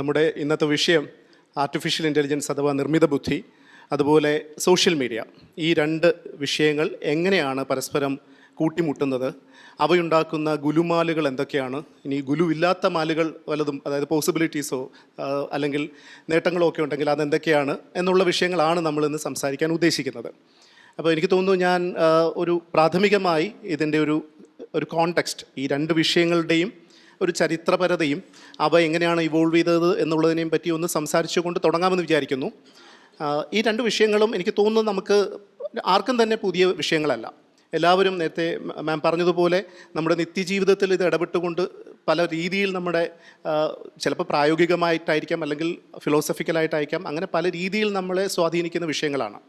നമ്മുടെ ഇന്നത്തെ വിഷയം ആർട്ടിഫിഷ്യൽ ഇന്റലിജൻസ് അഥവാ നിർമ്മിത ബുദ്ധി അതുപോലെ സോഷ്യൽ മീഡിയ ഈ രണ്ട് വിഷയങ്ങൾ എങ്ങനെയാണ് പരസ്പരം കൂട്ടിമുട്ടുന്നത്? അവയുണ്ടാക്കുന്ന ഗുലുമാലുകൾ എന്തൊക്കെയാണ്? ഇനി ഗുലു ഇല്ലാത്ത മാലുകൾ വലതും അതായത് പോസിബിലിറ്റീസോ അല്ലെങ്കിൽ നേട്ടങ്ങളോ ഒക്കെ ഉണ്ടെങ്കിൽ അതെന്തൊക്കെയാണ് എന്നുള്ള വിഷയങ്ങളാണ് നമ്മൾ ഇന്ന് സംസാരിക്കാൻ ഉദ്ദേശിക്കുന്നത്. അപ്പോൾ എനിക്ക് തോന്നുന്നു ഞാൻ ഒരു പ്രാഥമികമായി ഇതിന്റെ ഒരു ഒരു കോണ്ടെക്സ്റ്റ് ഈ രണ്ട് വിഷയങ്ങളുടെയും ഒരു ചരിത്രപരതയും അവ എങ്ങനെയാണ് ഇവോൾവ് ചെയ്തത് എന്നുള്ളതിനെയും പറ്റി ഒന്ന് സംസാരിച്ചുകൊണ്ട് തുടങ്ങാമെന്ന് വിചാരിക്കുന്നു. ഈ രണ്ട് വിഷയങ്ങളും എനിക്ക് തോന്നുന്നു നമുക്ക് ആർക്കും തന്നെ പുതിയ വിഷയങ്ങളല്ല. എല്ലാവരും നേരത്തെ മാം പറഞ്ഞതുപോലെ നമ്മുടെ നിത്യജീവിതത്തിൽ ഇത് ഇടപെട്ടുകൊണ്ട് പല രീതിയിൽ നമ്മുടെ ചിലപ്പോൾ പ്രായോഗികമായിട്ടായിരിക്കാം അല്ലെങ്കിൽ ഫിലോസഫിക്കലായിട്ടായിരിക്കാം അങ്ങനെ പല രീതിയിൽ നമ്മളെ സ്വാധീനിക്കുന്ന വിഷയങ്ങളാണ്.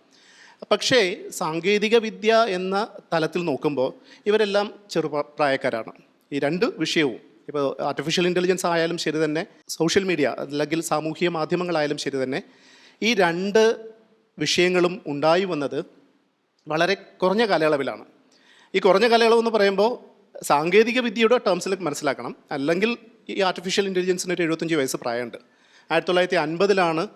പക്ഷേ സാങ്കേതിക വിദ്യ എന്ന തലത്തിൽ നോക്കുമ്പോൾ ഇവരെല്ലാം ചെറുപ്രായക്കാരാണ് ഈ രണ്ട് വിഷയവും ഇപ്പോൾ ആർട്ടിഫിഷ്യൽ ഇന്റലിജൻസ് ആയാലും ശരി തന്നെ സോഷ്യൽ മീഡിയ അല്ലെങ്കിൽ സാമൂഹിക മാധ്യമങ്ങളായാലും ശരി തന്നെ ഈ രണ്ട് വിഷയങ്ങളും ഉണ്ടായി വന്നത് വളരെ കുറഞ്ഞ കാലയളവിലാണ്. ഈ കുറഞ്ഞ കാലയളവ് എന്ന് പറയുമ്പോൾ സാങ്കേതിക വിദ്യയുടെ ടേംസിൽ മനസ്സിലാക്കണം. അല്ലെങ്കിൽ ഈ ആർട്ടിഫിഷ്യൽ ഇന്റലിജൻസിന് ഒരു എഴുപത്തഞ്ച് വയസ്സ് പ്രായമുണ്ട്. ആയിരത്തി തൊള്ളായിരത്തി അൻപതിലാണ്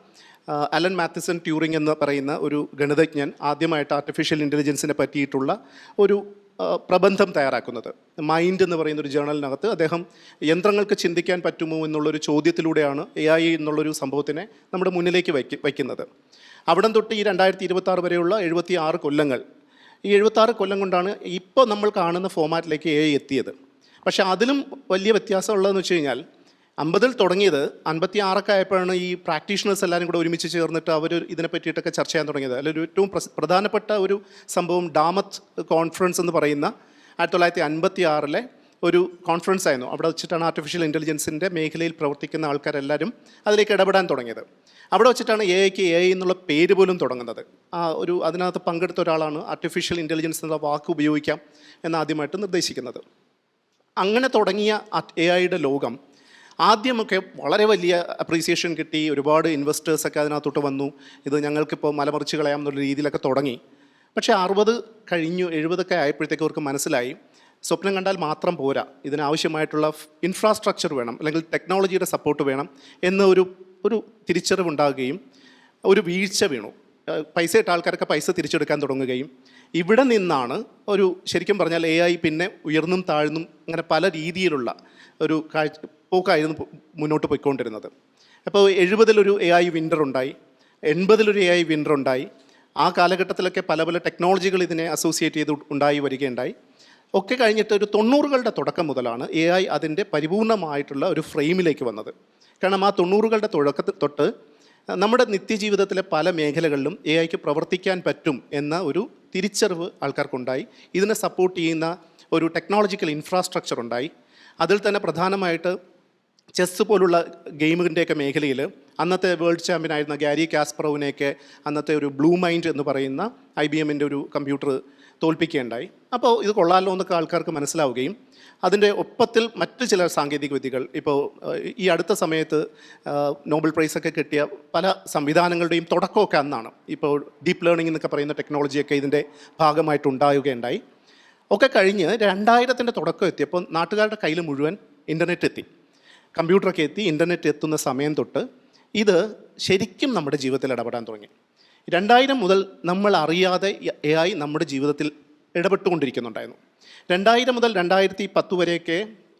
അലൻ മാത്തിസൺ ട്യൂറിംഗ് എന്ന് പറയുന്ന ഒരു ഗണിതജ്ഞൻ ആദ്യമായിട്ട് ആർട്ടിഫിഷ്യൽ ഇന്റലിജൻസിനെ പറ്റിയിട്ടുള്ള ഒരു പ്രബന്ധം തയ്യാറാക്കുന്നത്. മൈൻഡ് എന്ന് പറയുന്ന ഒരു ജേണലിനകത്ത് അദ്ദേഹം യന്ത്രങ്ങൾക്ക് ചിന്തിക്കാൻ പറ്റുമോ എന്നുള്ളൊരു ചോദ്യത്തിലൂടെയാണ് എ ഐ എന്നുള്ളൊരു സംഭവത്തിനെ നമ്മുടെ മുന്നിലേക്ക് വയ്ക്ക് വയ്ക്കുന്നത്. അവിടം തൊട്ട് ഈ രണ്ടായിരത്തി ഇരുപത്തി ആറ് വരെയുള്ള എഴുപത്തി ആറ് കൊല്ലങ്ങൾ. ഈ എഴുപത്തി ആറ് കൊല്ലം കൊണ്ടാണ് ഇപ്പോൾ നമ്മൾ കാണുന്ന ഫോമാറ്റിലേക്ക് എ ഐ എത്തിയത്. പക്ഷേ അതിലും വലിയ വ്യത്യാസം ഉള്ളതെന്ന് വെച്ച് കഴിഞ്ഞാൽ അമ്പതിൽ തുടങ്ങിയത് അൻപത്തി ആറൊക്കെ ആയപ്പോഴാണ് ഈ പ്രാക്ടീഷണേഴ്സ് എല്ലാവരും കൂടെ ഒരുമിച്ച് ചേർന്നിട്ട് അവർ ഇതിനെ പറ്റിയിട്ടൊക്കെ ചർച്ച ചെയ്യാൻ തുടങ്ങിയത്. അതിലൊരു ഏറ്റവും പ്രധാനപ്പെട്ട ഒരു സംഭവം ഡാമത്ത് കോൺഫറൻസ് എന്ന് പറയുന്ന ആയിരത്തി തൊള്ളായിരത്തി അൻപത്തി ആറിലെ ഒരു കോൺഫറൻസ് ആയിരുന്നു. അവിടെ വെച്ചിട്ടാണ് ആർട്ടിഫിഷ്യൽ ഇന്റലിജൻസിന്റെ മേഖലയിൽ പ്രവർത്തിക്കുന്ന ആൾക്കാരെല്ലാവരും അതിലേക്ക് ഇടപെടാൻ തുടങ്ങിയത്. അവിടെ വെച്ചിട്ടാണ് എ ഐക്ക് എ ഐ എന്നുള്ള പേര് പോലും തുടങ്ങുന്നത്. ആ ഒരു അതിനകത്ത് പങ്കെടുത്ത ഒരാളാണ് ആർട്ടിഫിഷ്യൽ ഇന്റലിജൻസ് എന്ന വാക്ക് ഉപയോഗിക്കാം എന്ന് ആദ്യമായിട്ട് നിർദ്ദേശിക്കുന്നത്. അങ്ങനെ തുടങ്ങിയ എ ഐയുടെ ലോകം ആദ്യമൊക്കെ വളരെ വലിയ അപ്രീസിയേഷൻ കിട്ടി. ഒരുപാട് ഇൻവെസ്റ്റേഴ്സൊക്കെ അതിനകത്തോട്ട് വന്നു. ഇത് ഞങ്ങൾക്കിപ്പോൾ മലമറിച്ച് കളയാം എന്നുള്ള രീതിയിലൊക്കെ തുടങ്ങി. പക്ഷേ അറുപത് കഴിഞ്ഞു എഴുപതൊക്കെ ആയപ്പോഴത്തേക്ക് അവർക്ക് മനസ്സിലായി. സ്വപ്നം കണ്ടാൽ മാത്രം പോരാ. ഇതിനാവശ്യമായിട്ടുള്ള ഇൻഫ്രാസ്ട്രക്ചർ വേണം അല്ലെങ്കിൽ ടെക്നോളജിയുടെ സപ്പോർട്ട് വേണം എന്ന ഒരു ഒരു തിരിച്ചറിവുണ്ടാകുകയും ഒരു വീഴ്ച വീണു. പൈസ ഇട്ട ആൾക്കാരൊക്കെ പൈസ തിരിച്ചെടുക്കാൻ തുടങ്ങുകയും ഇവിടെ നിന്നാണ് ഒരു ശരിക്കും പറഞ്ഞാൽ എ ഐ പിന്നെ ഉയർന്നും താഴ്ന്നും അങ്ങനെ പല രീതിയിലുള്ള ഒരു കാഴ്ച പോക്കായിരുന്നു മുന്നോട്ട് പോയിക്കൊണ്ടിരുന്നത്. അപ്പോൾ എഴുപതിലൊരു എ ഐ വിന്റർ ഉണ്ടായി എൺപതിലൊരു എ ഐ വിന്റർ ഉണ്ടായി. ആ കാലഘട്ടത്തിലൊക്കെ പല പല ടെക്നോളജികൾ ഇതിനെ അസോസിയേറ്റ് ചെയ്ത് ഉണ്ടായി വരികയുണ്ടായി. ഒക്കെ കഴിഞ്ഞിട്ട് ഒരു തൊണ്ണൂറുകളുടെ തുടക്കം മുതലാണ് എ ഐ അതിന്റെ പരിപൂർണമായിട്ടുള്ള ഒരു ഫ്രെയിമിലേക്ക് വന്നത്. കാരണം ആ തൊണ്ണൂറുകളുടെ തുടക്കത്തിൽ തൊട്ട് നമ്മുടെ നിത്യജീവിതത്തിലെ പല മേഖലകളിലും എ ഐക്ക് പ്രവർത്തിക്കാൻ പറ്റും എന്ന ഒരു തിരിച്ചറിവ് ആൾക്കാർക്കുണ്ടായി. ഇതിനെ സപ്പോർട്ട് ചെയ്യുന്ന ഒരു ടെക്നോളജിക്കൽ ഇൻഫ്രാസ്ട്രക്ചർ ഉണ്ടായി. അതിൽ തന്നെ പ്രധാനമായിട്ട് ചെസ്സ് പോലുള്ള ഗെയിമിന്റെയൊക്കെ മേഖലയിൽ അന്നത്തെ വേൾഡ് ചാമ്പ്യൻ ആയിരുന്ന ഗാരി കാസ്പറോവിനെയൊക്കെ അന്നത്തെ ഒരു ബ്ലൂ മൈൻഡ് എന്ന് പറയുന്ന ഐ ബി എമ്മിന്റെ ഒരു കമ്പ്യൂട്ടർ തോൽപ്പിക്കുകയുണ്ടായി. അപ്പോൾ ഇത് കൊള്ളാമല്ലോ എന്നൊക്കെ ആൾക്കാർക്ക് മനസ്സിലാവുകയും അതിന്റെ ഒപ്പത്തിൽ മറ്റ് ചില സാങ്കേതിക വിദ്യകൾ ഇപ്പോൾ ഈ അടുത്ത സമയത്ത് നോബൽ പ്രൈസൊക്കെ കിട്ടിയ പല സംവിധാനങ്ങളുടെയും തുടക്കമൊക്കെ അന്നാണ്. ഇപ്പോൾ ഡീപ്പ് ലേണിംഗ് എന്നൊക്കെ പറയുന്ന ടെക്നോളജിയൊക്കെ ഇതിന്റെ ഭാഗമായിട്ട് ഉണ്ടാവുകയുണ്ടായി ഒക്കെ കഴിഞ്ഞ് രണ്ടായിരത്തിന്റെ തുടക്കം എത്തിയപ്പോൾ നാട്ടുകാരുടെ കയ്യിൽ മുഴുവൻ ഇന്റർനെറ്റ് എത്തി. കമ്പ്യൂട്ടറൊക്കെ എത്തി ഇന്റർനെറ്റ് എത്തുന്ന സമയം തൊട്ട് ഇത് ശരിക്കും നമ്മുടെ ജീവിതത്തിൽ ഇടപെടാൻ തുടങ്ങി. രണ്ടായിരം മുതൽ നമ്മൾ അറിയാതെ എ ഐ നമ്മുടെ ജീവിതത്തിൽ ഇടപെട്ടുകൊണ്ടിരിക്കുന്നുണ്ടായിരുന്നു. രണ്ടായിരം മുതൽ രണ്ടായിരത്തി പത്ത് വരെയൊക്കെ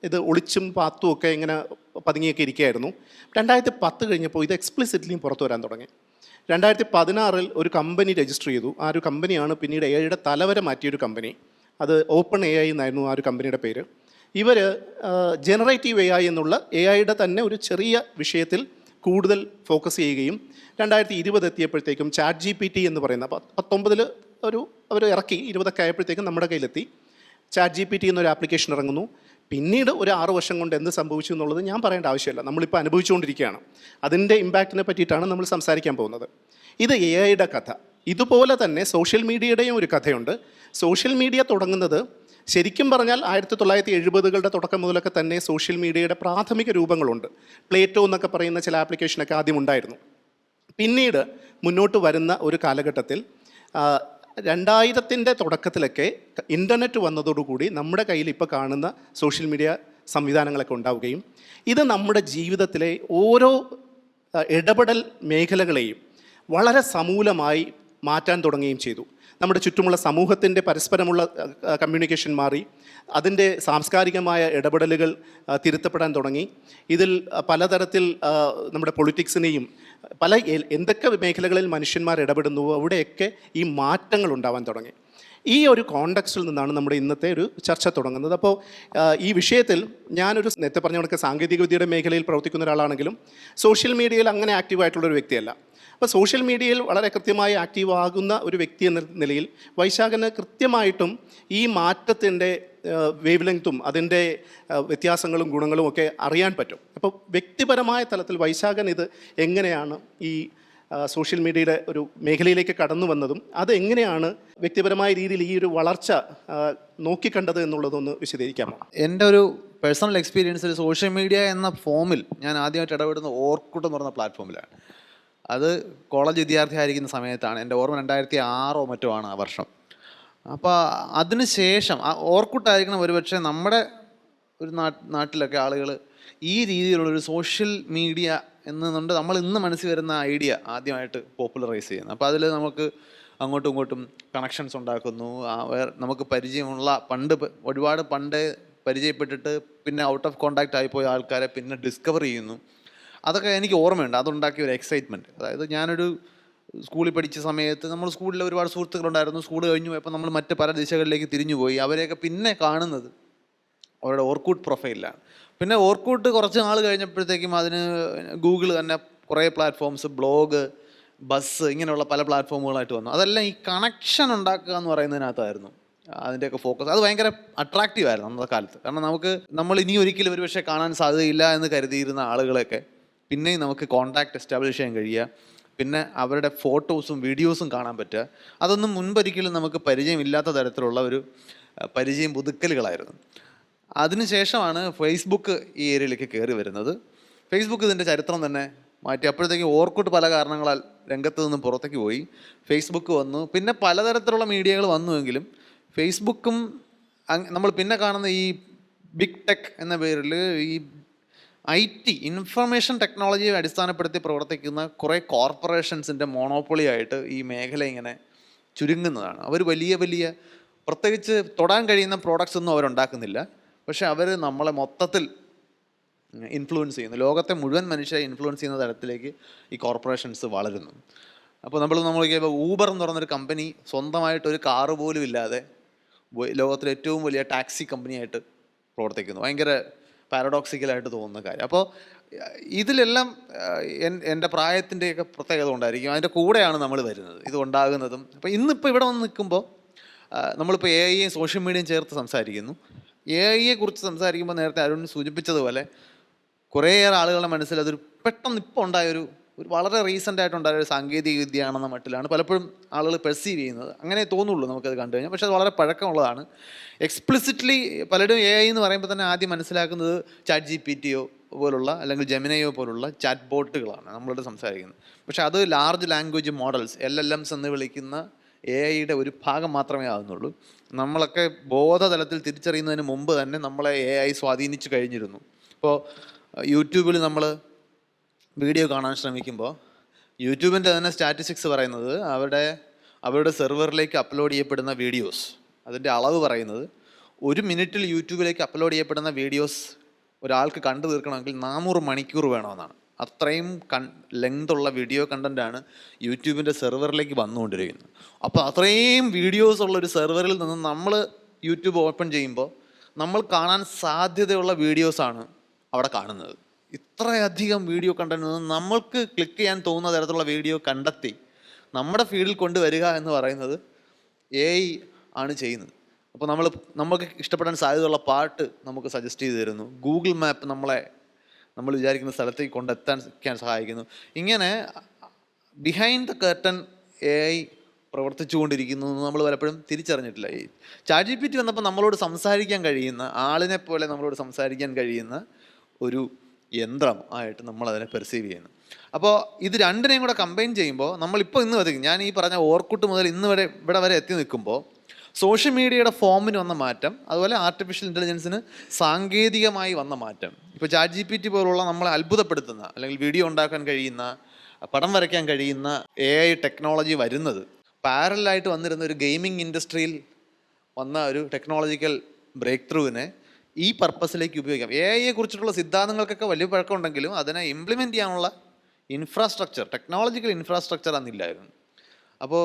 ഇത് ഒളിച്ചും പാത്തും ഒക്കെ ഇങ്ങനെ പതുങ്ങിയൊക്കെ ഇരിക്കുകയായിരുന്നു. രണ്ടായിരത്തി പത്ത് കഴിഞ്ഞപ്പോൾ ഇത് എക്സ്പ്ലിസിറ്റ്ലിയും പുറത്തു വരാൻ തുടങ്ങി. രണ്ടായിരത്തി പതിനാറിൽ ഒരു കമ്പനി രജിസ്റ്റർ ചെയ്തു. ആ ഒരു കമ്പനിയാണ് പിന്നീട് എ ഐയുടെ തലവരെ മാറ്റിയൊരു കമ്പനി അത് ഓപ്പൺ എ ഐ എന്നായിരുന്നു ആ ഒരു കമ്പനിയുടെ പേര്. ഇവർ ജനറേറ്റീവ് എ ഐ എന്നുള്ള എ ഐയുടെ തന്നെ ഒരു ചെറിയ വിഷയത്തിൽ കൂടുതൽ ഫോക്കസ് ചെയ്യുകയും രണ്ടായിരത്തി ഇരുപത് എത്തിയപ്പോഴത്തേക്കും ചാറ്റ് ജി പി ടി എന്ന് പറയുന്ന പത്തൊമ്പതിൽ ഒരു അവർ ഇറക്കി ഇരുപതൊക്കെ ആയപ്പോഴത്തേക്കും നമ്മുടെ കയ്യിലെത്തി. ചാറ്റ് ജി പി ടി എന്നൊരു ആപ്ലിക്കേഷൻ ഇറങ്ങുന്നു. പിന്നീട് ഒരു ആറ് വർഷം കൊണ്ട് എന്ത് സംഭവിച്ചു എന്നുള്ളത് ഞാൻ പറയേണ്ട ആവശ്യമില്ല. നമ്മളിപ്പോൾ അനുഭവിച്ചുകൊണ്ടിരിക്കുകയാണ്. അതിന്റെ ഇമ്പാക്റ്റിനെ പറ്റിയിട്ടാണ് നമ്മൾ സംസാരിക്കാൻ പോകുന്നത്. ഇത് എ ഐയുടെ കഥ. ഇതുപോലെ തന്നെ സോഷ്യൽ മീഡിയയുടെയും ഒരു കഥയുണ്ട്. സോഷ്യൽ മീഡിയ തുടങ്ങുന്നത് ശരിക്കും പറഞ്ഞാൽ ആയിരത്തി തൊള്ളായിരത്തി എഴുപതുകളുടെ തുടക്കം മുതലൊക്കെ തന്നെ സോഷ്യൽ മീഡിയയുടെ പ്രാഥമിക രൂപങ്ങളുണ്ട്. പ്ലേറ്റോ എന്നൊക്കെ പറയുന്ന ചില ആപ്ലിക്കേഷനൊക്കെ ആദ്യം ഉണ്ടായിരുന്നു. പിന്നീട് മുന്നോട്ട് വരുന്ന ഒരു കാലഘട്ടത്തിൽ രണ്ടായിരത്തിന്റെ തുടക്കത്തിലൊക്കെ ഇന്റർനെറ്റ് വന്നതോടുകൂടി നമ്മുടെ കയ്യിൽ ഇപ്പോൾ കാണുന്ന സോഷ്യൽ മീഡിയ സംവിധാനങ്ങളൊക്കെ ഉണ്ടാവുകയും ഇത് നമ്മുടെ ജീവിതത്തിലെ ഓരോ ഇടപെടൽ മേഖലകളെയും വളരെ സമൂലമായി മാറ്റാൻ തുടങ്ങുകയും ചെയ്തു. നമ്മുടെ ചുറ്റുമുള്ള സമൂഹത്തിന്റെ പരസ്പരമുള്ള കമ്മ്യൂണിക്കേഷൻ മാറി. അതിന്റെ സാംസ്കാരികമായ ഇടപെടലുകൾ തിരുത്തപ്പെടാൻ തുടങ്ങി. ഇതിൽ പലതരത്തിൽ നമ്മുടെ പൊളിറ്റിക്സിനെയും പല എന്തൊക്കെ മേഖലകളിൽ മനുഷ്യന്മാർ ഇടപെടുന്നുവോ അവിടെയൊക്കെ ഈ മാറ്റങ്ങൾ ഉണ്ടാവാൻ തുടങ്ങി. ഈ ഒരു കോണ്ടക്സ്റ്റിൽ നിന്നാണ് നമ്മുടെ ഇന്നത്തെ ഒരു ചർച്ച തുടങ്ങുന്നത്. അപ്പോൾ ഈ വിഷയത്തിൽ ഞാനൊരു നേരത്തെ പറഞ്ഞ കണക്ക് സാങ്കേതികവിദ്യയുടെ മേഖലയിൽ പ്രവർത്തിക്കുന്ന ഒരാളാണെങ്കിലും സോഷ്യൽ മീഡിയയിൽ അങ്ങനെ ആക്റ്റീവായിട്ടുള്ള ഒരു വ്യക്തിയല്ല. അപ്പോൾ സോഷ്യൽ മീഡിയയിൽ വളരെ കൃത്യമായി ആക്റ്റീവ് ആകുന്ന ഒരു വ്യക്തി എന്ന നിലയിൽ വൈശാഖന് കൃത്യമായിട്ടും ഈ മാറ്റത്തിന്റെ വേവ് ലെങ്ത്തും അതിന്റെ വ്യത്യാസങ്ങളും ഗുണങ്ങളും ഒക്കെ അറിയാൻ പറ്റും. അപ്പോൾ വ്യക്തിപരമായ തലത്തിൽ വൈശാഖൻ ഇത് എങ്ങനെയാണ് ഈ സോഷ്യൽ മീഡിയയുടെ ഒരു മേഖലയിലേക്ക് കടന്നു വന്നതും അതെങ്ങനെയാണ് വ്യക്തിപരമായ രീതിയിൽ ഈ ഒരു വളർച്ച നോക്കിക്കണ്ടത് എന്നുള്ളതൊന്ന് വിശദീകരിക്കാമോ? എന്റെ ഒരു പേഴ്സണൽ എക്സ്പീരിയൻസിൽ സോഷ്യൽ മീഡിയ എന്ന ഫോമിൽ ഞാൻ ആദ്യമായിട്ട് ഇടപെടുന്ന ഓർക്കുട്ട് എന്ന് പറഞ്ഞ പ്ലാറ്റ്ഫോമിലാണ് അത് കോളേജ് വിദ്യാർത്ഥിയായിരിക്കുന്ന സമയത്താണ്. എന്റെ ഓർമ്മ രണ്ടായിരത്തി ആറോ മറ്റോ ആണ് ആ വർഷം. അപ്പോൾ അതിനുശേഷം ഓർക്കുട്ടായിരിക്കണം ഒരുപക്ഷെ നമ്മുടെ ഒരു നാട്ട് നാട്ടിലൊക്കെ ആളുകൾ ഈ രീതിയിലുള്ളൊരു സോഷ്യൽ മീഡിയ എന്നുണ്ട് നമ്മൾ ഇന്ന് മനസ്സിൽ വരുന്ന ഐഡിയ ആദ്യമായിട്ട് പോപ്പുലറൈസ് ചെയ്യുന്നത്. അപ്പോൾ അതിൽ നമുക്ക് അങ്ങോട്ടും ഇങ്ങോട്ടും കണക്ഷൻസ് ഉണ്ടാക്കുന്നു. നമുക്ക് പരിചയമുള്ള പണ്ട് ഒരുപാട് പണ്ടേ പരിചയപ്പെട്ടിട്ട് പിന്നെ ഔട്ട് ഓഫ് കോണ്ടാക്റ്റ് ആയിപ്പോയ ആൾക്കാരെ പിന്നെ ഡിസ്കവർ ചെയ്യുന്നു. അതൊക്കെ എനിക്ക് ഓർമ്മയുണ്ട്. അതുണ്ടാക്കിയ ഒരു എക്സൈറ്റ്മെന്റ് അതായത് ഞാനൊരു സ്കൂളിൽ പഠിച്ച സമയത്ത് നമ്മൾ സ്കൂളിൽ ഒരുപാട് സുഹൃത്തുക്കളുണ്ടായിരുന്നു. സ്കൂൾ കഴിഞ്ഞു പോയപ്പോൾ നമ്മൾ മറ്റ് പല ദിശകളിലേക്ക് തിരിഞ്ഞുപോയി അവരെയൊക്കെ പിന്നെ കാണുന്നത് അവരുടെ ഓർക്കൂട്ട് പ്രൊഫൈലിലാണ് പിന്നെ ഓർക്കൂട്ട് കുറച്ച് നാൾ കഴിഞ്ഞപ്പോഴത്തേക്കും അതിന് ഗൂഗിൾ തന്നെ കുറേ പ്ലാറ്റ്ഫോംസ് ബ്ലോഗ് ബസ് ഇങ്ങനെയുള്ള പല പ്ലാറ്റ്ഫോമുകളായിട്ട് വന്നു. അതെല്ലാം ഈ കണക്ഷൻ ഉണ്ടാക്കുക എന്ന് പറയുന്നതിനകത്തായിരുന്നു. അതിന്റെയൊക്കെ ഫോക്കസ് അത് ഭയങ്കര അട്രാക്റ്റീവ് ആയിരുന്നു അന്നത്തെ കാലത്ത്. കാരണം നമുക്ക് നമ്മൾ ഇനി ഒരിക്കലും ഒരുപക്ഷെ കാണാൻ സാധ്യതയില്ല എന്ന് കരുതിയിരുന്ന ആളുകളെയൊക്കെ പിന്നെയും നമുക്ക് കോൺടാക്ട് എസ്റ്റാബ്ലിഷ് ചെയ്യാൻ കഴിയുക. പിന്നെ അവരുടെ ഫോട്ടോസും വീഡിയോസും കാണാൻ പറ്റുക. അതൊന്നും മുൻപൊരിക്കലും നമുക്ക് പരിചയമില്ലാത്ത തരത്തിലുള്ള ഒരു പരിചയം പുതുക്കലുകളായിരുന്നു. അതിനുശേഷമാണ് ഫേസ്ബുക്ക് ഈ ഏരിയയിലേക്ക് കയറി വരുന്നത്. ഫേസ്ബുക്ക് ഇതിന്റെ ചരിത്രം തന്നെ മാറ്റി. അപ്പോഴത്തേക്ക് ഓർക്കുട്ട് പല കാരണങ്ങളാൽ രംഗത്ത് നിന്നും പുറത്തേക്ക് പോയി. ഫേസ്ബുക്ക് വന്നു. പിന്നെ പലതരത്തിലുള്ള മീഡിയകൾ വന്നുവെങ്കിലും ഫേസ്ബുക്കും നമ്മൾ പിന്നെ കാണുന്ന ഈ ബിഗ് ടെക് എന്ന പേരിൽ ഈ ഐ ടി ഇൻഫർമേഷൻ ടെക്നോളജിയെ അടിസ്ഥാനപ്പെടുത്തി പ്രവർത്തിക്കുന്ന കുറേ കോർപ്പറേഷൻസിന്റെ മോണോപ്പൊളി ആയിട്ട് ഈ മേഖല ഇങ്ങനെ ചുരുങ്ങുന്നതാണ്. അവർ വലിയ വലിയ പ്രത്യേകിച്ച് തൊടാൻ കഴിയുന്ന പ്രോഡക്റ്റ്സ് ഒന്നും അവരുണ്ടാക്കുന്നില്ല. പക്ഷേ അവർ നമ്മളെ മൊത്തത്തിൽ ഇൻഫ്ലുവൻസ് ചെയ്യുന്നു. ലോകത്തെ മുഴുവൻ മനുഷ്യരെ ഇൻഫ്ലുവൻസ് ചെയ്യുന്ന തരത്തിലേക്ക് ഈ കോർപ്പറേഷൻസ് വളരുന്നു. അപ്പോൾ നമ്മൾ നമ്മൾ ഊബർ എന്ന് പറയുന്നൊരു കമ്പനി സ്വന്തമായിട്ട് ഒരു കാറ് പോലും ഇല്ലാതെ ലോകത്തിലെ ഏറ്റവും വലിയ ടാക്സി കമ്പനിയായിട്ട് പ്രവർത്തിക്കുന്നു. ഭയങ്കര പാരഡോക്സിക്കലായിട്ട് തോന്നുന്ന കാര്യം. അപ്പോൾ ഇതിലെല്ലാം എന്റെ പ്രായത്തിന്റെയൊക്കെ പ്രത്യേകത ഉണ്ടായിരിക്കും അതിന്റെ കൂടെയാണ് നമ്മൾ വരുന്നത്. ഇത് ഉണ്ടാകുന്നതും. അപ്പോൾ ഇന്നിപ്പോൾ ഇവിടെ വന്ന് നിൽക്കുമ്പോൾ നമ്മളിപ്പോൾ എ ഐയും സോഷ്യൽ മീഡിയയും ചേർത്ത് സംസാരിക്കുന്നു. എ ഐയെ കുറിച്ച് സംസാരിക്കുമ്പോൾ നേരത്തെ അരുൺ സൂചിപ്പിച്ചതുപോലെ കുറേയേറെ ആളുകളുടെ മനസ്സിൽ അതൊരു പെട്ടെന്ന് ഇപ്പോൾ ഉണ്ടായൊരു ഒരു വളരെ റീസെന്റ് ആയിട്ടുണ്ടായ ഒരു സാങ്കേതിക വിദ്യയാണെന്ന മട്ടിലാണ് പലപ്പോഴും ആളുകൾ പെർസീവ് ചെയ്യുന്നത്. അങ്ങനെ തോന്നുള്ളൂ നമുക്കത് കണ്ടു കഴിഞ്ഞാൽ. പക്ഷേ അത് വളരെ പഴക്കമുള്ളതാണ്. എക്സ്പ്ലിസിറ്റ്ലി പലരും എ ഐ എന്ന് പറയുമ്പോൾ തന്നെ ആദ്യം മനസ്സിലാക്കുന്നത് ചാറ്റ് ജി പി ടിയോ പോലുള്ള അല്ലെങ്കിൽ ജെമിനയോ പോലുള്ള ചാറ്റ് ബോട്ടുകളാണ് നമ്മളോട് സംസാരിക്കുന്നത്. പക്ഷേ അത് large language models L L Ms എന്ന് വിളിക്കുന്ന എ ഐയുടെ ഒരു ഭാഗം മാത്രമേ ആകുന്നുള്ളൂ നമ്മളൊക്കെ ബോധതലത്തിൽ തിരിച്ചറിയുന്നതിന് മുമ്പ് തന്നെ നമ്മളെ എ ഐ സ്വാധീനിച്ചു കഴിഞ്ഞിരുന്നു. ഇപ്പോൾ യൂട്യൂബിൽ നമ്മൾ വീഡിയോ കാണാൻ ശ്രമിക്കുമ്പോൾ യൂട്യൂബിന്റെ തന്നെ സ്റ്റാറ്റിസ്റ്റിക്സ് പറയുന്നത് അവരുടെ അവരുടെ സെർവറിലേക്ക് അപ്ലോഡ് ചെയ്യപ്പെടുന്ന വീഡിയോസ് അതിന്റെ അളവ് പറയുന്നത് ഒരു മിനിറ്റിൽ യൂട്യൂബിലേക്ക് അപ്ലോഡ് ചെയ്യപ്പെടുന്ന വീഡിയോസ് ഒരാൾക്ക് കണ്ടു തീർക്കണമെങ്കിൽ നാനൂറ് മണിക്കൂർ വേണമെന്നാണ്. അത്രയും കൺ ലെങ്തുള്ള വീഡിയോ കണ്ടന്റാണ് യൂട്യൂബിന്റെ സെർവറിലേക്ക് വന്നുകൊണ്ടിരിക്കുന്നത്. അപ്പോൾ അത്രയും വീഡിയോസ് ഉള്ള ഒരു സെർവറിൽ നിന്ന് നമ്മൾ യൂട്യൂബ് ഓപ്പൺ ചെയ്യുമ്പോൾ നമ്മൾ കാണാൻ സാധ്യതയുള്ള വീഡിയോസാണ് അവിടെ കാണുന്നത്. ഇത്രയധികം വീഡിയോ കണ്ടന്റ് നമ്മൾക്ക് ക്ലിക്ക് ചെയ്യാൻ തോന്നുന്ന തരത്തിലുള്ള വീഡിയോ കണ്ടെത്തി നമ്മുടെ ഫീൽഡിൽ കൊണ്ടുവരിക എന്ന് പറയുന്നത് എ ആണ് ചെയ്യുന്നത്. അപ്പോൾ നമ്മൾ നമുക്ക് ഇഷ്ടപ്പെടാൻ സാധ്യതയുള്ള പാട്ട് നമുക്ക് സജസ്റ്റ് ചെയ്തു തരുന്നു. ഗൂഗിൾ മാപ്പ് നമ്മളെ നമ്മൾ വിചാരിക്കുന്ന സ്ഥലത്തേക്ക് കൊണ്ടെത്താൻ സഹായിക്കുന്നു. ഇങ്ങനെ behind the curtain A I പ്രവർത്തിച്ചുകൊണ്ടിരിക്കുന്നു എന്ന് നമ്മൾ പലപ്പോഴും തിരിച്ചറിഞ്ഞിട്ടില്ല. ഈ ചാറ്റ് ജി പി ടി വന്നപ്പോൾ നമ്മളോട് സംസാരിക്കാൻ കഴിയുന്ന ആളിനെ പോലെ നമ്മളോട് സംസാരിക്കാൻ കഴിയുന്ന ഒരു യന്ത്രം ആയിട്ട് നമ്മൾ അതിനെ പെർസീവ് ചെയ്യുന്നു. അപ്പോൾ ഇത് രണ്ടിനെയും കൂടെ കമ്പൈൻ ചെയ്യുമ്പോൾ നമ്മളിപ്പോൾ ഇന്ന് വരെ ഞാൻ ഈ പറഞ്ഞ ഓർക്കുട്ട് മുതൽ ഇന്ന് വരെ ഇവിടെ വരെ എത്തി നിൽക്കുമ്പോൾ സോഷ്യൽ മീഡിയയുടെ ഫോമിന് വന്ന മാറ്റം അതുപോലെ ആർട്ടിഫിഷ്യൽ ഇന്റലിജൻസിന് സാങ്കേതികമായി വന്ന മാറ്റം. ഇപ്പോൾ ചാറ്റ് ജി പി ടി പോലുള്ള നമ്മളെ അത്ഭുതപ്പെടുത്തുന്ന അല്ലെങ്കിൽ വീഡിയോ ഉണ്ടാക്കാൻ കഴിയുന്ന പടം വരയ്ക്കാൻ കഴിയുന്ന എ ഐ ടെക്നോളജി വരുന്നത് പാരലായിട്ട് വന്നിരുന്ന ഒരു ഗെയിമിംഗ് ഇൻഡസ്ട്രിയിൽ വന്ന ഒരു ടെക്നോളജിക്കൽ ബ്രേക്ക് ത്രൂവിനെ ഈ പർപ്പസിലേക്ക് ഉപയോഗിക്കാം. എ ഐയെ കുറിച്ചിട്ടുള്ള സിദ്ധാന്തങ്ങൾക്കൊക്കെ വലിയ പഴക്കമുണ്ടെങ്കിലും അതിനെ ഇംപ്ലിമെന്റ് ചെയ്യാനുള്ള ഇൻഫ്രാസ്ട്രക്ചർ ടെക്നോളജിക്കൽ ഇൻഫ്രാസ്ട്രക്ചർ അന്നില്ലായിരുന്നു അപ്പോൾ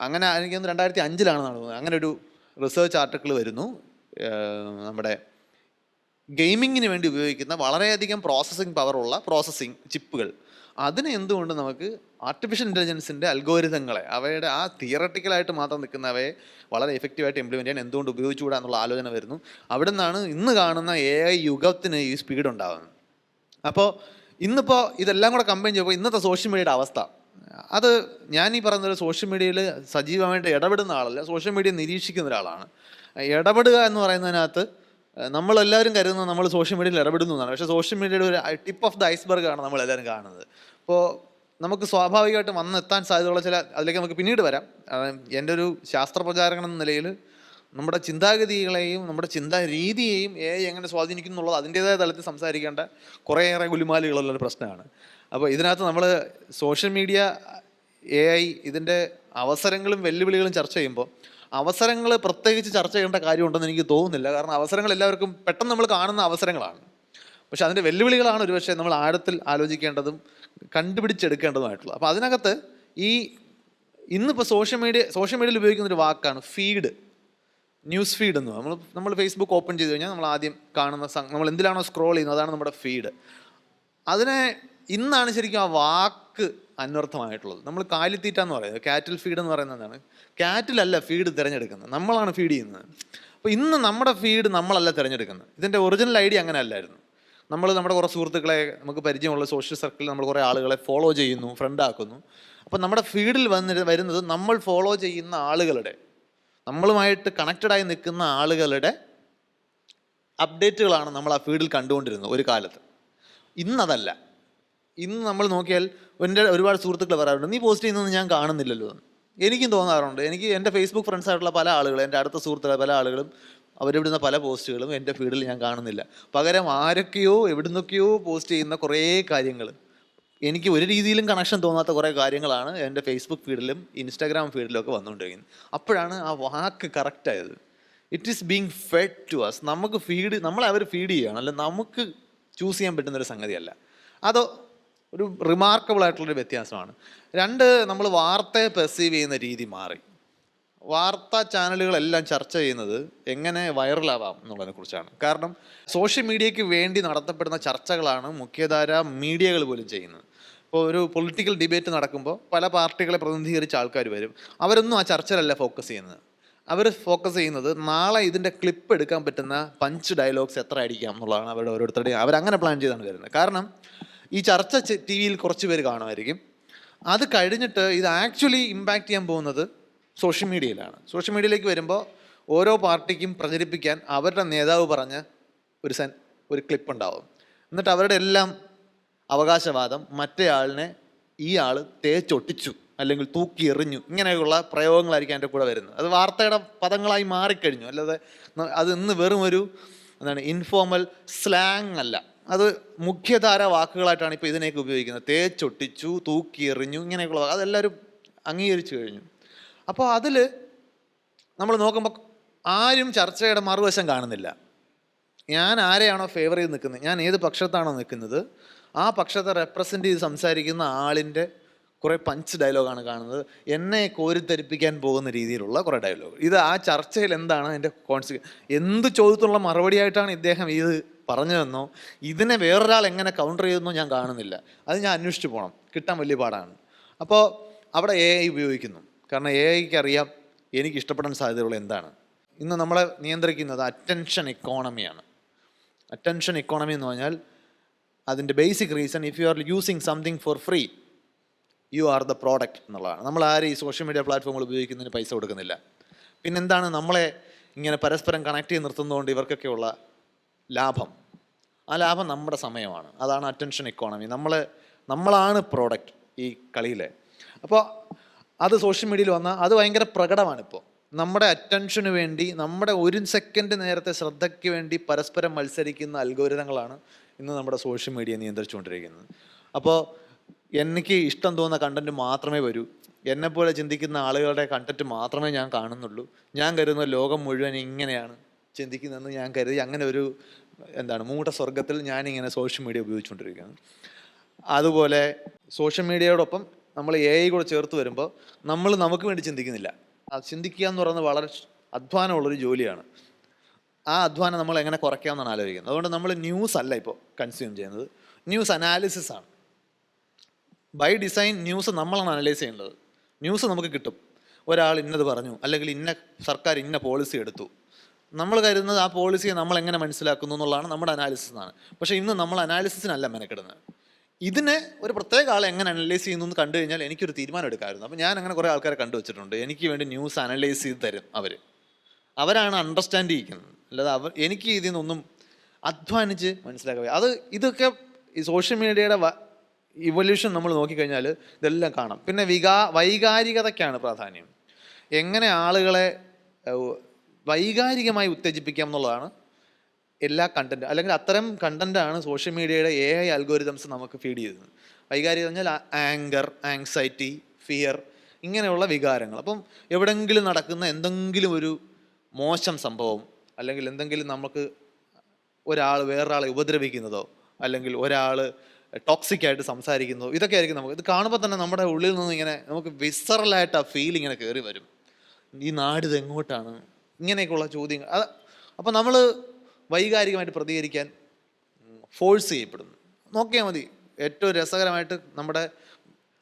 അങ്ങനെ എനിക്ക് തോന്നുന്നു രണ്ടായിരത്തി അഞ്ചിലാണ് നടന്നത്. അങ്ങനെ ഒരു റിസർച്ച് ആർട്ടിക്കിൾ വരുന്നു. നമ്മുടെ ഗെയിമിങ്ങിന് വേണ്ടി ഉപയോഗിക്കുന്ന വളരെയധികം പ്രോസസ്സിംഗ് പവറുള്ള പ്രോസസ്സിംഗ് ചിപ്പുകൾ അതിനെ എന്തുകൊണ്ട് നമുക്ക് ആർട്ടിഫിഷ്യൽ ഇന്റലിജൻസിന്റെ അൽഗോരിതങ്ങളെ അവയുടെ ആ തിയറട്ടിക്കലായിട്ട് മാത്രം നിൽക്കുന്നവയെ വളരെ എഫക്റ്റീവായിട്ട് ഇംപ്ലിമെന്റ് ചെയ്യാൻ എന്തുകൊണ്ട് ഉപയോഗിച്ചുകൂടാ എന്നുള്ള ആലോചന വരുന്നു. അവിടെ നിന്നാണ് ഇന്ന് കാണുന്ന എ ഐ യുഗത്തിന് ഈ സ്പീഡ് ഉണ്ടാകുന്നത് അപ്പോൾ ഇന്നിപ്പോൾ ഇതെല്ലാം കൂടെ കമ്പയിൻ ചെയ്യുമ്പോൾ ഇന്നത്തെ സോഷ്യൽ മീഡിയയുടെ അവസ്ഥ. അത് ഞാൻ ഈ ഒരു സോഷ്യൽ മീഡിയയിൽ സജീവമായിട്ട് ഇടപെടുന്ന ആളല്ല സോഷ്യൽ മീഡിയ നിരീക്ഷിക്കുന്ന ഒരാളാണ്. ഇടപെടുക എന്ന് പറയുന്നതിനകത്ത് നമ്മളെല്ലാവരും കരുതുന്നത് നമ്മൾ സോഷ്യൽ മീഡിയയിൽ ഇടപെടുന്നു എന്നാണ്. പക്ഷേ സോഷ്യൽ മീഡിയയുടെ ഒരു ടിപ്പ് ഓഫ് ദ ഐസ്ബർഗ് ആണ് നമ്മളെല്ലാവരും കാണുന്നത്. അപ്പോൾ നമുക്ക് സ്വാഭാവികമായിട്ട് വന്നെത്താൻ സാധ്യതയുള്ള ചില അതിലേക്ക് നമുക്ക് പിന്നീട് വരാം. എന്റെ ഒരു ശാസ്ത്രപ്രചാരകൻ എന്ന നിലയിൽ നമ്മുടെ ചിന്താഗതികളെയും നമ്മുടെ ചിന്താ രീതിയെയും എ എങ്ങനെ സ്വാധീനിക്കുന്നു എന്നുള്ളത് അതിന്റേതായ തലത്തിൽ സംസാരിക്കേണ്ട കുറേയേറെ ഗുലുമാലുകളുള്ള ഒരു പ്രശ്നമാണ്. അപ്പോൾ ഇതിനകത്ത് നമ്മൾ സോഷ്യൽ മീഡിയ എ ഐ ഇതിന്റെ അവസരങ്ങളും വെല്ലുവിളികളും ചർച്ച ചെയ്യുമ്പോൾ അവസരങ്ങൾ പ്രത്യേകിച്ച് ചർച്ച ചെയ്യേണ്ട കാര്യമുണ്ടെന്ന് എനിക്ക് തോന്നുന്നില്ല. കാരണം അവസരങ്ങൾ എല്ലാവർക്കും പെട്ടെന്ന് നമ്മൾ കാണുന്ന അവസരങ്ങളാണ്. പക്ഷെ അതിന്റെ വെല്ലുവിളികളാണ് ഒരുപക്ഷെ നമ്മൾ ആഴത്തിൽ ആലോചിക്കേണ്ടതും കണ്ടുപിടിച്ചെടുക്കേണ്ടതുമായിട്ടുള്ളത്. അപ്പോൾ അതിനകത്ത് ഈ ഇന്നിപ്പോൾ സോഷ്യൽ മീഡിയ സോഷ്യൽ മീഡിയയിൽ ഉപയോഗിക്കുന്ന ഒരു വാക്കാണ് ഫീഡ്. ന്യൂസ് ഫീഡ് എന്ന് നമ്മൾ നമ്മൾ ഫേസ്ബുക്ക് ഓപ്പൺ ചെയ്ത് കഴിഞ്ഞാൽ നമ്മൾ ആദ്യം കാണുന്ന നമ്മൾ എന്തിലാണോ സ്ക്രോൾ ചെയ്യുന്നത് അതാണ് നമ്മുടെ ഫീഡ്. അതിനെ ഇന്നാണ് ശരിക്കും ആ വാക്ക് അന്വർത്ഥമായിട്ടുള്ളത് നമ്മൾ കാലിത്തീറ്റ എന്ന് പറയുന്നത് കാറ്റിൽ ഫീഡ് എന്ന് പറയുന്നത് എന്താണ്? കാറ്റിലല്ല ഫീഡ് തിരഞ്ഞെടുക്കുന്നത്. നമ്മളാണ് ഫീഡ് ചെയ്യുന്നത്. അപ്പോൾ ഇന്ന് നമ്മുടെ ഫീഡ് നമ്മളല്ല തിരഞ്ഞെടുക്കുന്നത്. ഇതിന്റെ ഒറിജിനൽ ഐഡിയ അങ്ങനെ അല്ലായിരുന്നു. നമ്മൾ നമ്മുടെ കുറേ സുഹൃത്തുക്കളെ നമുക്ക് പരിചയമുള്ള സോഷ്യൽ സർക്കിളിൽ നമ്മൾ കുറേ ആളുകളെ ഫോളോ ചെയ്യുന്നു ഫ്രണ്ട് ആക്കുന്നു. അപ്പോൾ നമ്മുടെ ഫീഡിൽ വന്നിട്ട് വരുന്നത് നമ്മൾ ഫോളോ ചെയ്യുന്ന ആളുകളുടെ നമ്മളുമായിട്ട് കണക്റ്റഡായി നിൽക്കുന്ന ആളുകളുടെ അപ്ഡേറ്റുകളാണ് നമ്മൾ ആ ഫീഡിൽ കണ്ടുകൊണ്ടിരുന്നത് ഒരു കാലത്ത്. ഇന്നതല്ല. ഇന്ന് നമ്മൾ നോക്കിയാൽ എന്റെ ഒരുപാട് സുഹൃത്തുക്കൾ പറയാറുണ്ട് നീ പോസ്റ്റ് ചെയ്യുന്നത് ഞാൻ കാണുന്നില്ലല്ലോ എന്ന്." എനിക്കും തോന്നാറുണ്ട്. എനിക്ക് എന്റെ ഫേസ്ബുക്ക് ഫ്രണ്ട്സ് ആയിട്ടുള്ള പല ആളുകളും എന്റെ അടുത്ത സുഹൃത്തുക്കൾ പല ആളുകളും അവരിവിടുന്ന പല പോസ്റ്റുകളും എന്റെ ഫീഡിൽ ഞാൻ കാണുന്നില്ല. പകരം ആരൊക്കെയോ എവിടുന്നൊക്കെയോ പോസ്റ്റ് ചെയ്യുന്ന കുറേ കാര്യങ്ങൾ. എനിക്ക് ഒരു രീതിയിലും കണക്ഷൻ തോന്നാത്ത കുറേ കാര്യങ്ങളാണ് എന്റെ ഫേസ്ബുക്ക് ഫീഡിലും ഇൻസ്റ്റാഗ്രാം ഫീഡിലും ഒക്കെ വന്നുകൊണ്ടിരിക്കുന്നത്. അപ്പോഴാണ് ആ വാക്ക് കറക്റ്റായത് it is being fed to us നമുക്ക് ഫീഡ് നമ്മളെ അവർ ഫീഡ് ചെയ്യുകയാണ്. അല്ല നമുക്ക് ചൂസ് ചെയ്യാൻ പറ്റുന്ന ഒരു സംഗതിയല്ല. അതോ ഒരു റിമാർക്കബിൾ ആയിട്ടുള്ളൊരു വ്യത്യാസമാണ്. രണ്ട് നമ്മൾ വാർത്തയെ പെർസീവ് ചെയ്യുന്ന രീതി മാറി. വാർത്താ ചാനലുകളെല്ലാം ചർച്ച ചെയ്യുന്നത് എങ്ങനെ വൈറലാവാം എന്നുള്ളതിനെ കുറിച്ചാണ്. കാരണം സോഷ്യൽ മീഡിയയ്ക്ക് വേണ്ടി നടത്തപ്പെടുന്ന ചർച്ചകളാണ് മുഖ്യധാര മീഡിയകൾ പോലും ചെയ്യുന്നത്. ഇപ്പോൾ ഒരു പൊളിറ്റിക്കൽ ഡിബേറ്റ് നടക്കുമ്പോൾ പല പാർട്ടികളെ പ്രതിനിധീകരിച്ച ആൾക്കാർ വരും. അവരൊന്നും ആ ചർച്ചയിലല്ല ഫോക്കസ് ചെയ്യുന്നത്. അവർ ഫോക്കസ് ചെയ്യുന്നത് നാളെ ഇതിന്റെ ക്ലിപ്പ് എടുക്കാൻ പറ്റുന്ന പഞ്ച് ഡയലോഗ്സ് എത്ര അടിക്കാം എന്നുള്ളതാണ് അവരുടെ ഓരോരുത്തരുടെയും അവരങ്ങനെ പ്ലാൻ ചെയ്താണ് വരുന്നത്. കാരണം ഈ ചർച്ച ടി വിയിൽ കുറച്ച് പേര് കാണുമായിരിക്കും. അത് കഴിഞ്ഞിട്ട് ഇത് ആക്ച്വലി ഇമ്പാക്റ്റ് ചെയ്യാൻ പോകുന്നത് സോഷ്യൽ മീഡിയയിലാണ് സോഷ്യൽ മീഡിയയിലേക്ക് വരുമ്പോൾ ഓരോ പാർട്ടിക്കും പ്രചരിപ്പിക്കാൻ അവരുടെ നേതാവ് പറഞ്ഞ് ഒരു സെൻ ഒരു ക്ലിപ്പ് ഉണ്ടാവും. എന്നിട്ട് അവരുടെ എല്ലാം അവകാശവാദം മറ്റേ ആളിനെ ഈ ആൾ തേച്ചൊട്ടിച്ചു അല്ലെങ്കിൽ തൂക്കി എറിഞ്ഞു ഇങ്ങനെയുള്ള പ്രയോഗങ്ങളായിരിക്കും എന്റെ കൂടെ വരുന്നത്. അത് വാർത്തയുടെ പദങ്ങളായി മാറിക്കഴിഞ്ഞു. അല്ലാതെ അത് ഇന്ന് വെറും ഒരു എന്താണ് ഇൻഫോർമൽ സ്ലാങ് അല്ല. അത് മുഖ്യധാര വാക്കുകളായിട്ടാണ് ഇപ്പോൾ ഇതിനെയൊക്കെ ഉപയോഗിക്കുന്നത്. തേച്ചൊട്ടിച്ചു തൂക്കി എറിഞ്ഞു ഇങ്ങനെയൊക്കെയുള്ള അതെല്ലാവരും അംഗീകരിച്ചു കഴിഞ്ഞു. അപ്പോൾ അതിൽ നമ്മൾ നോക്കുമ്പോൾ ആരും ചർച്ചയുടെ മറുവശം കാണുന്നില്ല. ഞാൻ ആരെയാണോ ഫേവർ ചെയ്ത് നിൽക്കുന്നത്? ഞാൻ ഏത് പക്ഷത്താണോ നിൽക്കുന്നത്? ആ പക്ഷത്തെ റെപ്രസെന്റ് ചെയ്ത് സംസാരിക്കുന്ന ആളിന്റെ കുറേ പഞ്ച് ഡയലോഗാണ് കാണുന്നത്. എന്നെ കോരിത്തരിപ്പിക്കാൻ പോകുന്ന രീതിയിലുള്ള കുറേ ഡയലോഗ് ഇത് ആ ചർച്ചയിൽ എന്താണ് അതിന്റെ കോൺസിക്വൻസ് എന്ത് ചോദ്യത്തിനുള്ള മറുപടിയായിട്ടാണ് ഇദ്ദേഹം ഇത് പറഞ്ഞതെന്നോ ഇതിനെ വേറൊരാൾ എങ്ങനെ കൗണ്ടർ ചെയ്തെന്നോ ഞാൻ കാണുന്നില്ല. അത് ഞാൻ അന്വേഷിച്ച് പോകണം കിട്ടാൻ വലിയ പാടാണ്. അപ്പോൾ അവിടെ എ ഐ ഉപയോഗിക്കുന്നു. കാരണം എ ഐക്ക് അറിയാം എനിക്ക് ഇഷ്ടപ്പെടാൻ സാധ്യതകൾ എന്താണ്. ഇന്ന് നമ്മളെ നിയന്ത്രിക്കുന്നത് അറ്റൻഷൻ ഇക്കോണമിയാണ് അറ്റൻഷൻ ഇക്കോണമി എന്ന് പറഞ്ഞാൽ അതിന്റെ basic reason if you are using something for free you are the product എന്നുള്ളതാണ്. നമ്മൾ ആരും ഈ സോഷ്യൽ മീഡിയ പ്ലാറ്റ്ഫോമുകൾ ഉപയോഗിക്കുന്നതിന് പൈസ കൊടുക്കുന്നില്ല. പിന്നെന്താണ് നമ്മളെ ഇങ്ങനെ പരസ്പരം കണക്ട് ചെയ്ത് നിർത്തുന്നതുകൊണ്ട് ഇവർക്കൊക്കെയുള്ള ലാഭം. ആ ലാഭം നമ്മുടെ സമയമാണ്. അതാണ് അറ്റൻഷൻ ഇക്കോണമി നമ്മൾ നമ്മളാണ് പ്രോഡക്റ്റ് ഈ കളിയിലെ. അപ്പോൾ അത് സോഷ്യൽ മീഡിയയിൽ വന്നാൽ അത് ഭയങ്കര പ്രകടമാണിപ്പോൾ നമ്മുടെ അറ്റൻഷന് വേണ്ടി നമ്മുടെ ഒരു സെക്കൻഡ് നേരത്തെ ശ്രദ്ധയ്ക്ക് വേണ്ടി പരസ്പരം മത്സരിക്കുന്ന അൽഗോരിതങ്ങളാണ് ഇന്ന് നമ്മുടെ സോഷ്യൽ മീഡിയ നിയന്ത്രിച്ചുകൊണ്ടിരിക്കുന്നത്. അപ്പോൾ എനിക്ക് ഇഷ്ടം തോന്നുന്ന കണ്ടന്റ് മാത്രമേ വരൂ. എന്നെപ്പോലെ ചിന്തിക്കുന്ന ആളുകളുടെ കണ്ടന്റ് മാത്രമേ ഞാൻ കാണുന്നുള്ളൂ. ഞാൻ കരുതുന്ന ലോകം മുഴുവൻ ഇങ്ങനെയാണ് ചിന്തിക്കുന്നതെന്ന് ഞാൻ കരുതി. അങ്ങനെ ഒരു എന്താണ് മൂട സ്വർഗത്തിൽ ഞാനിങ്ങനെ സോഷ്യൽ മീഡിയ ഉപയോഗിച്ചുകൊണ്ടിരിക്കുകയാണ്. അതുപോലെ സോഷ്യൽ മീഡിയയോടൊപ്പം നമ്മൾ എ ഐ കൂടെ ചേർത്ത് വരുമ്പോൾ നമ്മൾ നമുക്ക് വേണ്ടി ചിന്തിക്കുന്നില്ല. ചിന്തിക്കുക എന്ന് പറയുന്നത് വളരെ അധ്വാനമുള്ളൊരു ജോലിയാണ്. ആ അധ്വാനം നമ്മൾ എങ്ങനെ കുറയ്ക്കാമെന്നാണ് ആലോചിക്കുന്നത്. അതുകൊണ്ട് നമ്മൾ ന്യൂസ് അല്ല ഇപ്പോൾ കൺസ്യൂം ചെയ്യുന്നത്. ന്യൂസ് അനാലിസിസ് ആണ്. ബൈ ഡിസൈൻ ന്യൂസ് നമ്മളാണ് അനലൈസ് ചെയ്യേണ്ടത് ന്യൂസ് നമുക്ക് കിട്ടും. ഒരാൾ ഇന്നത് പറഞ്ഞു അല്ലെങ്കിൽ ഇന്ന സർക്കാർ ഇന്ന പോളിസി എടുത്തു. നമ്മൾ കരുതുന്നത് ആ പോളിസിയെ നമ്മൾ എങ്ങനെ മനസ്സിലാക്കുന്നു എന്നുള്ളതാണ് നമ്മുടെ അനാലിസിസ് എന്നാണ് പക്ഷേ ഇന്ന് നമ്മൾ അനാലിസിസിനല്ല മെനക്കെടുന്നത്. ഇതിനെ ഒരു പ്രത്യേക ആളെ എങ്ങനെ അനലൈസ് ചെയ്യുന്നു എന്ന് കണ്ടു കഴിഞ്ഞാൽ എനിക്കൊരു തീരുമാനം എടുക്കാമായിരുന്നു. അപ്പോൾ ഞാൻ അങ്ങനെ കുറേ ആൾക്കാരെ കണ്ടു വെച്ചിട്ടുണ്ട്. എനിക്ക് വേണ്ടി ന്യൂസ് അനലൈസ് ചെയ്ത് തരും അവർ അവരാണ് അണ്ടർസ്റ്റാൻഡ് ചെയ്യിക്കുന്നത്. അല്ലാതെ അവർ എനിക്ക് ഇതിൽ നിന്നൊന്നും അധ്വാനിച്ച് മനസ്സിലാക്കുക അത് ഇതൊക്കെ ഈ സോഷ്യൽ മീഡിയയുടെ ഇവല്യൂഷൻ നമ്മൾ നോക്കിക്കഴിഞ്ഞാൽ ഇതെല്ലാം കാണാം. പിന്നെ വികാ വൈകാരികതയ്ക്കാണ് പ്രാധാന്യം. എങ്ങനെ ആളുകളെ വൈകാരികമായി ഉത്തേജിപ്പിക്കാം എന്നുള്ളതാണ് എല്ലാ കണ്ടന്റ് അല്ലെങ്കിൽ അത്തരം കണ്ടന്റാണ് സോഷ്യൽ മീഡിയയുടെ എ ഐ അൽഗോരിതംസ് നമുക്ക് ഫീഡ് ചെയ്യുന്നത്. വൈകാരികം പറഞ്ഞാൽ ആങ്കർ ആങ്സൈറ്റി ഫിയർ ഇങ്ങനെയുള്ള വികാരങ്ങൾ. അപ്പം എവിടെങ്കിലും നടക്കുന്ന എന്തെങ്കിലും ഒരു മോശം സംഭവം അല്ലെങ്കിൽ എന്തെങ്കിലും നമുക്ക് ഒരാൾ വേറൊരാളെ ഉപദ്രവിക്കുന്നതോ അല്ലെങ്കിൽ ഒരാൾ ടോക്സിക് ആയിട്ട് സംസാരിക്കുന്നതോ ഇതൊക്കെ ആയിരിക്കും നമുക്ക്. ഇത് കാണുമ്പോൾ തന്നെ നമ്മുടെ ഉള്ളിൽ നിന്ന് ഇങ്ങനെ നമുക്ക് വിസറലായിട്ട് ആ ഫീൽ ഇങ്ങനെ കയറി വരും. ഈ നാട് ഇത് എങ്ങോട്ടാണ് ഇങ്ങനെയൊക്കെയുള്ള ചോദ്യങ്ങൾ. അത് അപ്പം നമ്മൾ വൈകാരികമായിട്ട് പ്രതികരിക്കാൻ ഫോഴ്സ് ചെയ്യപ്പെടുന്നു. നോക്കിയാൽ മതി. ഏറ്റവും രസകരമായിട്ട് നമ്മുടെ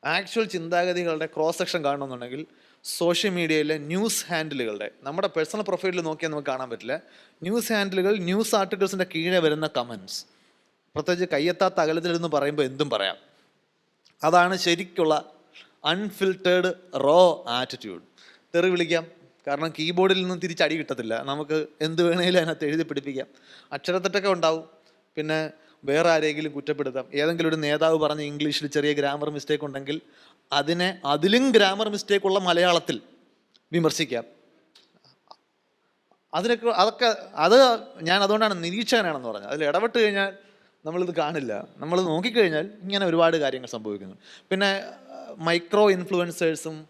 ആക്ച്വൽ ചിന്താഗതികളുടെ ക്രോസ് സെക്ഷൻ കാണണമെന്നുണ്ടെങ്കിൽ സോഷ്യൽ മീഡിയയിലെ ന്യൂസ് ഹാൻഡിലുകളുടെ നമ്മുടെ പേഴ്സണൽ പ്രൊഫൈലിൽ നോക്കിയാൽ നമുക്ക് കാണാൻ പറ്റില്ല. ന്യൂസ് ഹാൻഡിലുകൾ ന്യൂസ് ആർട്ടിക്കിൾസിന്റെ കീഴെ വരുന്ന കമൻസ് പ്രത്യേകിച്ച് കയ്യെത്താത്ത അകലത്തിലിരുന്ന് പറയുമ്പോൾ എന്തും പറയാം. അതാണ് ശരിക്കുള്ള അൺഫിൽറ്റേഡ് റോ ആറ്റിറ്റ്യൂഡ് തെറി വിളിക്കാം. കാരണം കീബോർഡിൽ നിന്നും തിരിച്ചടി കിട്ടത്തില്ല. നമുക്ക് എന്ത് വേണേലും അതിനകത്ത് എഴുതി പിടിപ്പിക്കാം. അക്ഷരത്തെറ്റൊക്കെ ഉണ്ടാവും. പിന്നെ വേറെ ആരെങ്കിലും കുറ്റപ്പെടുത്താം. ഏതെങ്കിലും ഒരു നേതാവ് പറഞ്ഞ ഇംഗ്ലീഷിൽ ചെറിയ ഗ്രാമർ മിസ്റ്റേക്ക് ഉണ്ടെങ്കിൽ അതിനെ അതിലും ഗ്രാമർ മിസ്റ്റേക്ക് ഉള്ള മലയാളത്തിൽ വിമർശിക്കാം. അതിനൊക്കെ അതൊക്കെ അത് ഞാൻ അതുകൊണ്ടാണ് നിരീക്ഷകനാണെന്ന് പറഞ്ഞത്. അതിൽ ഇടപെട്ട് കഴിഞ്ഞാൽ നമ്മളിത് കാണില്ല. നമ്മൾ നോക്കിക്കഴിഞ്ഞാൽ ഇങ്ങനെ ഒരുപാട് കാര്യങ്ങൾ സംഭവിക്കുന്നു. പിന്നെ മൈക്രോ ഇൻഫ്ലുവൻസേഴ്സും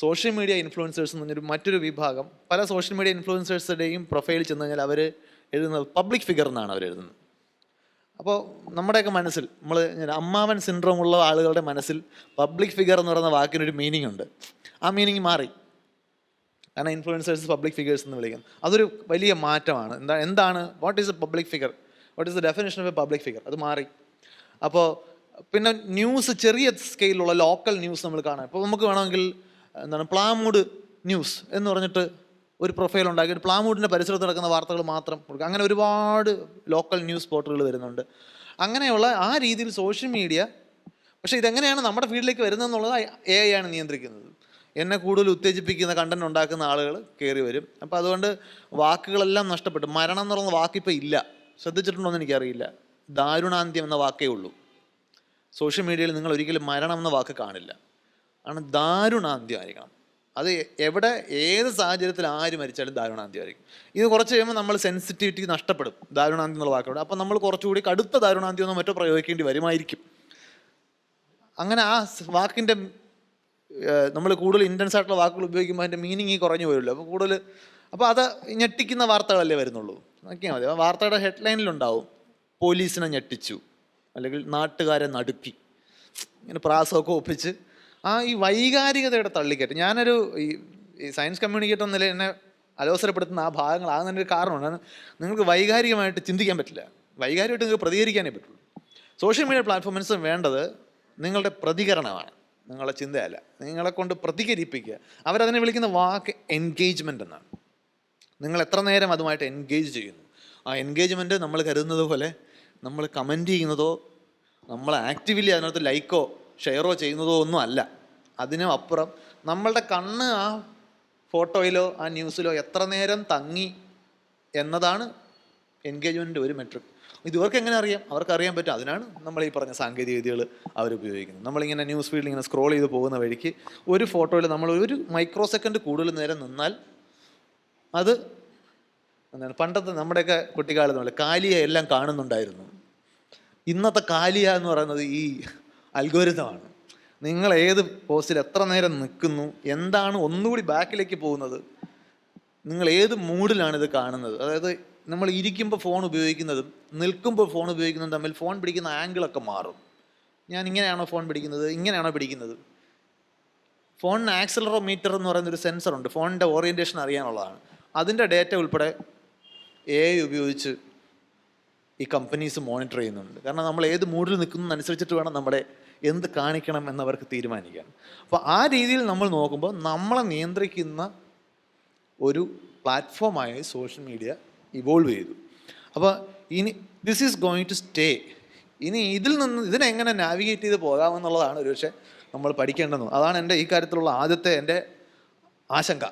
സോഷ്യൽ മീഡിയ ഇൻഫ്ലുവൻസേഴ്സ് എന്ന് പറഞ്ഞൊരു മറ്റൊരു വിഭാഗം പല സോഷ്യൽ മീഡിയ ഇൻഫ്ലുവൻസേഴ്സിന്റെയും പ്രൊഫൈൽ ചെന്ന് കഴിഞ്ഞാൽ അവർ എഴുതുന്നത് പബ്ലിക് ഫിഗർ എന്നാണ് അവർ എഴുതുന്നത്. അപ്പോൾ നമ്മുടെയൊക്കെ മനസ്സിൽ നമ്മൾ അമ്മാവൻ സിൻഡ്രോം ഉള്ള ആളുകളുടെ മനസ്സിൽ പബ്ലിക് ഫിഗർ എന്ന് പറയുന്ന വാക്കിനൊരു മീനിങ് ഉണ്ട്. ആ മീനിങ് മാറി. കാരണം ഇൻഫ്ലുവൻസേഴ്സ് പബ്ലിക് ഫിഗേഴ്സ് എന്ന് വിളിക്കും അതൊരു വലിയ മാറ്റമാണ്. എന്താ എന്താണ് what is a public figure what is the definition of a public figure അത് മാറി. അപ്പോൾ പിന്നെ ന്യൂസ് ചെറിയ സ്കെയിലുള്ള ലോക്കൽ ന്യൂസ് നമ്മൾ കാണാം. ഇപ്പോൾ നമുക്ക് വേണമെങ്കിൽ എന്താണ് പ്ലാമൂഡ് ന്യൂസ് എന്ന് പറഞ്ഞിട്ട് ഒരു പ്രൊഫൈൽ ഉണ്ടാക്കിയിട്ട് പ്ലാമൂഡിന്റെ പരിസരത്ത് നടക്കുന്ന വാർത്തകൾ മാത്രം കൊടുക്കുക. അങ്ങനെ ഒരുപാട് ലോക്കൽ ന്യൂസ് പോർട്ടലുകൾ വരുന്നുണ്ട്. അങ്ങനെയുള്ള ആ രീതിയിൽ സോഷ്യൽ മീഡിയ പക്ഷേ ഇതെങ്ങനെയാണ് നമ്മുടെ ഫീൽഡിലേക്ക് വരുന്നതെന്നുള്ളത് എ ഐ ആണ് നിയന്ത്രിക്കുന്നത്. എന്നെ കൂടുതൽ ഉത്തേജിപ്പിക്കുന്ന കണ്ടന്റ് ഉണ്ടാക്കുന്ന ആളുകൾ കയറി വരും. അപ്പോൾ അതുകൊണ്ട് വാക്കുകളെല്ലാം നഷ്ടപ്പെട്ടു. മരണം എന്ന് പറയുന്ന വാക്കിപ്പോൾ ഇല്ല. ശ്രദ്ധിച്ചിട്ടുണ്ടോ എന്ന് എനിക്കറിയില്ല. ദാരുണാന്ത്യം എന്ന വാക്കേ ഉള്ളൂ. സോഷ്യൽ മീഡിയയിൽ നിങ്ങൾ ഒരിക്കലും മരണം എന്ന വാക്ക് കാണില്ല. ആണ് ദാരുണാന്ത്യമായിരിക്കണം അത് എവിടെ ഏത് സാഹചര്യത്തിൽ ആര് മരിച്ചാലും ദാരുണാന്ത്യമായിരിക്കും ഇത് കുറച്ച് കഴിയുമ്പോൾ നമ്മൾ സെൻസിറ്റിവിറ്റി നഷ്ടപ്പെടും. ദാരുണാന്ത്യം എന്നുള്ള വാക്കോട് അപ്പം നമ്മൾ കുറച്ചുകൂടി കടുത്ത ദാരുണാന്ത്യമൊന്നും മറ്റോ പ്രയോഗിക്കേണ്ടി വരുമായിരിക്കും. അങ്ങനെ ആ വാക്കിന്റെ നമ്മൾ കൂടുതൽ ഇന്റൻസ് ആയിട്ടുള്ള വാക്കുകൾ ഉപയോഗിക്കുമ്പോൾ അതിന്റെ മീനിങ് കുറഞ്ഞു വരുമല്ലോ അപ്പോൾ കൂടുതൽ അപ്പോൾ അത് ഞെട്ടിക്കുന്ന വാർത്തകളല്ലേ വരുന്നുള്ളൂ. നോക്കിയാൽ മതി. വാർത്തയുടെ ഹെഡ്ലൈനിലുണ്ടാവും. പോലീസിനെ ഞെട്ടിച്ചു. അല്ലെങ്കിൽ നാട്ടുകാരെ നടുക്കി. ഇങ്ങനെ പ്രാസമൊക്കെ ഒപ്പിച്ച് ആ ഈ വൈകാരികതയുടെ തള്ളിക്കയറ്റം ഞാനൊരു ഈ സയൻസ് കമ്മ്യൂണിക്കേറ്റർ എന്ന നിലയിൽ എന്നെ അലോസരപ്പെടുത്തുന്ന ആ ഭാഗങ്ങൾ ആകുന്നതിന്റെ ഒരു കാരണമാണ് കാരണം നിങ്ങൾക്ക് വൈകാരികമായിട്ട് ചിന്തിക്കാൻ പറ്റില്ല. വൈകാരികമായിട്ട് നിങ്ങൾക്ക് പ്രതികരിക്കാനേ പറ്റുള്ളൂ. സോഷ്യൽ മീഡിയ പ്ലാറ്റ്ഫോംസ് വേണ്ടത് നിങ്ങളുടെ പ്രതികരണമാണ്. നിങ്ങളുടെ ചിന്തയല്ല. നിങ്ങളെ കൊണ്ട് പ്രതികരിപ്പിക്കുക. അവരതിനെ വിളിക്കുന്ന വാക്ക് എൻഗേജ്മെന്റ് എന്നാണ്. നിങ്ങൾ എത്ര നേരം അതുമായിട്ട് എൻഗേജ് ചെയ്യുന്നു? ആ എൻഗേജ്മെന്റ് നമ്മൾ കരുതുന്നത് പോലെ നമ്മൾ കമന്റ് ചെയ്യുന്നതോ നമ്മൾ ആക്റ്റീവ്ലി അതിനകത്ത് ലൈക്കോ ഷെയറോ ചെയ്യുന്നതോ ഒന്നും അല്ല. അതിനും അപ്പുറം നമ്മളുടെ കണ്ണ് ആ ഫോട്ടോയിലോ ആ ന്യൂസിലോ എത്ര നേരം തങ്ങി എന്നതാണ് എൻഗേജ്മെന്റിന്റെ ഒരു മെട്രിക് ഇത് ഇവർക്ക് എങ്ങനെ അറിയാം? അവർക്ക് അറിയാൻ പറ്റും. അതിനാണ് നമ്മൾ ഈ പറഞ്ഞ സാങ്കേതിക വിദ്യകൾ അവർ ഉപയോഗിക്കുന്നത്. നമ്മളിങ്ങനെ ന്യൂസ് ഫീൽഡിൽ ഇങ്ങനെ സ്ക്രോൾ ചെയ്ത് പോകുന്ന വഴിക്ക് ഒരു ഫോട്ടോയിൽ നമ്മൾ ഒരു മൈക്രോ സെക്കൻഡ് കൂടുതൽ നേരം നിന്നാൽ അത് എന്താണ്? പണ്ടത്തെ നമ്മുടെയൊക്കെ കുട്ടിക്കാലത്ത് കാലിയ എല്ലാം കാണുന്നുണ്ടായിരുന്നു. ഇന്നത്തെ കാലിയ എന്ന് പറയുന്നത് ഈ അൽഗോരിതമാണ് നിങ്ങൾ ഏത് പോസ്റ്റിൽ എത്ര നേരം നിൽക്കുന്നു എന്താണ് ഒന്നുകൂടി ബാക്കിലേക്ക് പോകുന്നത് നിങ്ങൾ ഏത് മൂഡിലാണ് ഇത് കാണുന്നത്? അതായത് നമ്മൾ ഇരിക്കുമ്പോൾ ഫോൺ ഉപയോഗിക്കുന്നതും നിൽക്കുമ്പോൾ ഫോൺ ഉപയോഗിക്കുന്നതും തമ്മിൽ ഫോൺ പിടിക്കുന്ന ആംഗിളൊക്കെ മാറും. ഞാൻ ഇങ്ങനെയാണോ ഫോൺ പിടിക്കുന്നത് ഇങ്ങനെയാണോ പിടിക്കുന്നത്? ഫോണിന് ആക്സലറോമീറ്റർ എന്ന് പറയുന്ന ഒരു സെൻസർ ഉണ്ട്. ഫോണിന്റെ ഓറിയന്റേഷൻ അറിയാനുള്ളതാണ്. അതിന്റെ ഡേറ്റ ഉൾപ്പെടെ എ ഉപയോഗിച്ച് ഈ കമ്പനീസ് മോണിറ്റർ ചെയ്യുന്നുണ്ട്. കാരണം നമ്മൾ ഏത് മൂഡിൽ നിൽക്കുന്നതനുസരിച്ചിട്ട് വേണം നമ്മുടെ എന്ത് കാണിക്കണം എന്നവർക്ക് തീരുമാനിക്കാൻ. അപ്പോൾ ആ രീതിയിൽ നമ്മൾ നോക്കുമ്പോൾ നമ്മളെ നിയന്ത്രിക്കുന്ന ഒരു പ്ലാറ്റ്ഫോമായി സോഷ്യൽ മീഡിയ ഇവോൾവ് ചെയ്തു. അപ്പോൾ ഇനി this is going to stay ഇനി ഇതിൽ നിന്ന് ഇതിനെങ്ങനെ നാവിഗേറ്റ് ചെയ്ത് പോകാമെന്നുള്ളതാണ് ഒരു പക്ഷേ നമ്മൾ പഠിക്കേണ്ടത്. അതാണ് എന്റെ ഈ കാര്യത്തിലുള്ള ആദ്യത്തെ എന്റെ ആശങ്ക.